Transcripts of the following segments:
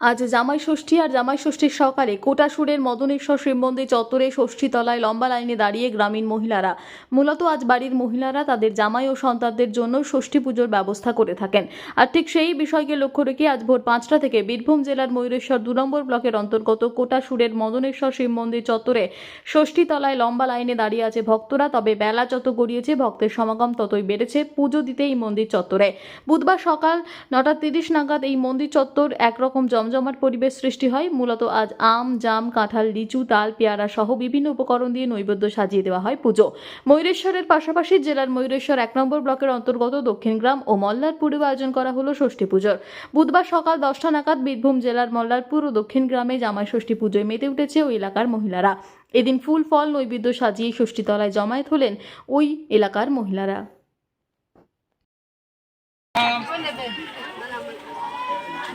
আজ জামাই ষষ্ঠী আর জামাই ষষ্ঠীর সকালে কোটাসুরের মদনেশ্বর শিব মন্দির চত্বরে ষষ্ঠী তলায় লম্বা লাইনে দাঁড়িয়ে গ্রামীণ মহিলারা, মূলত আজ বাড়ির মহিলারা, তাদের জামাই ও সন্তানদের জন্য ষষ্ঠী পুজোর ব্যবস্থা করে থাকেন। আর ঠিক সেই বিষয়কে লক্ষ্য রেখে আজ ভোর পাঁচটা থেকে বীরভূম জেলার ময়ূরেশ্বর দু নম্বর ব্লকের অন্তর্গত কোটাসুরের মদনেশ্বর শিব মন্দির চত্বরে ষষ্ঠী তলায় লম্বা লাইনে দাঁড়িয়ে আছে ভক্তরা, তবে বেলা যত গড়িয়েছে, ভক্তের সমাগম ততই বেড়েছে পুজো দিতে এই মন্দির চত্বরে। বুধবার সকাল নটা তিরিশ নাগাদ এই মন্দির চত্বর একরকম জমজমাট পরিবেশ সৃষ্টি হয়। মূলত আজ আম, জাম, কাঁঠাল, লিচু, তাল, পেয়ারা সহ বিভিন্ন উপকরণ দিয়ে নৈবেদ্য সাজিয়ে দেওয়া হয় পুজো। ময়ূরেশ্বরের পাশাপাশি জেলার ময়ূরেশ্বর এক নম্বর ব্লকের অন্তর্গত দক্ষিণগ্রাম ও মল্লারপুরেও আয়োজন করা হলো ষষ্ঠী পুজোর। বুধবার সকাল দশটা নাগাদ বীরভূম জেলার মল্লারপুর ও দক্ষিণগ্রামে জামাই ষষ্ঠী পুজোয় মেতে উঠেছে ওই এলাকার মহিলারা। এদিন ফুল, ফল, নৈবেদ্য সাজিয়ে ষষ্ঠী তলায় জমায়েত হলেন ওই এলাকার মহিলারা।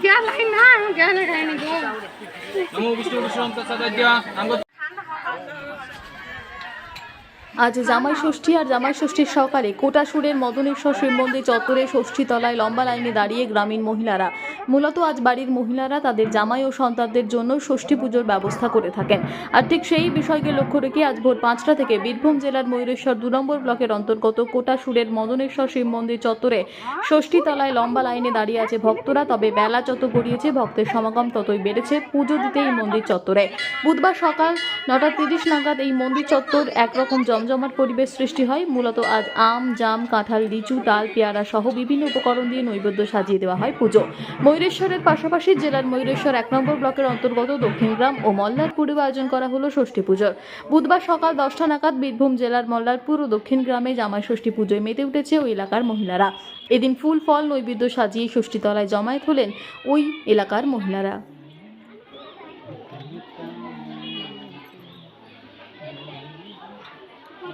গেল না গেলে খাইনি গো নমো বিষ্ণু বিষ্ণু প্রসাদাদ্য নাম আজ জামাই ষষ্ঠী আর জামাই ষষ্ঠীর সকালে কোটাসুরের মদনেশ্বর শিব মন্দির চত্বরে ষষ্ঠী তলায় লম্বা লাইনে দাঁড়িয়ে গ্রামীণ মহিলারা, মূলত আজ বাড়ির মহিলারা তাদের জামাই ও সন্তানদের জন্য ষষ্ঠী পুজোর ব্যবস্থা করে থাকেন। আর ঠিক সেই বিষয়কে লক্ষ্য রেখে আজ ভোর পাঁচটা থেকে বীরভূম জেলার ময়ূরেশ্বর দু নম্বর ব্লকের অন্তর্গত কোটাসুরের মদনেশ্বর শিব মন্দির চত্বরে ষষ্ঠী তলায় লম্বা লাইনে দাঁড়িয়ে আছে ভক্তরা, তবে বেলা যত গড়িয়েছে, ভক্তের সমাগম ততই বেড়েছে পুজো দিতে এই মন্দির চত্বরে। বুধবার সকাল নটা তিরিশ নাগাদ এই মন্দির চত্বর একরকম জমজমাট পরিবেশ সৃষ্টি হয়। মূলত আজ আম, জাম, কাঁঠাল, লিচু তাল পেয়ারা সহ বিভিন্ন উপকরণ দিয়ে নৈবেদ্য সাজিয়ে দেওয়া হয় পুজো। ময়ূরেশ্বরের পাশাপাশি জেলার ময়ূরেশ্বর এক নম্বর ব্লকের অন্তর্গত দক্ষিণগ্রাম ও মল্লারপুরেও আয়োজন করা হলো ষষ্ঠী পুজোর বুধবার সকাল দশটা নাগাদ বীরভূম জেলার মল্লারপুর ও দক্ষিণগ্রামে জামাই ষষ্ঠী পুজোয় মেতে উঠেছে ওই এলাকার মহিলারা। এদিন ফুল, ফল, নৈবেদ্য সাজিয়ে ষষ্ঠী তলায় জমায়েত হলেন ওই এলাকার মহিলারা।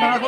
ভাড়া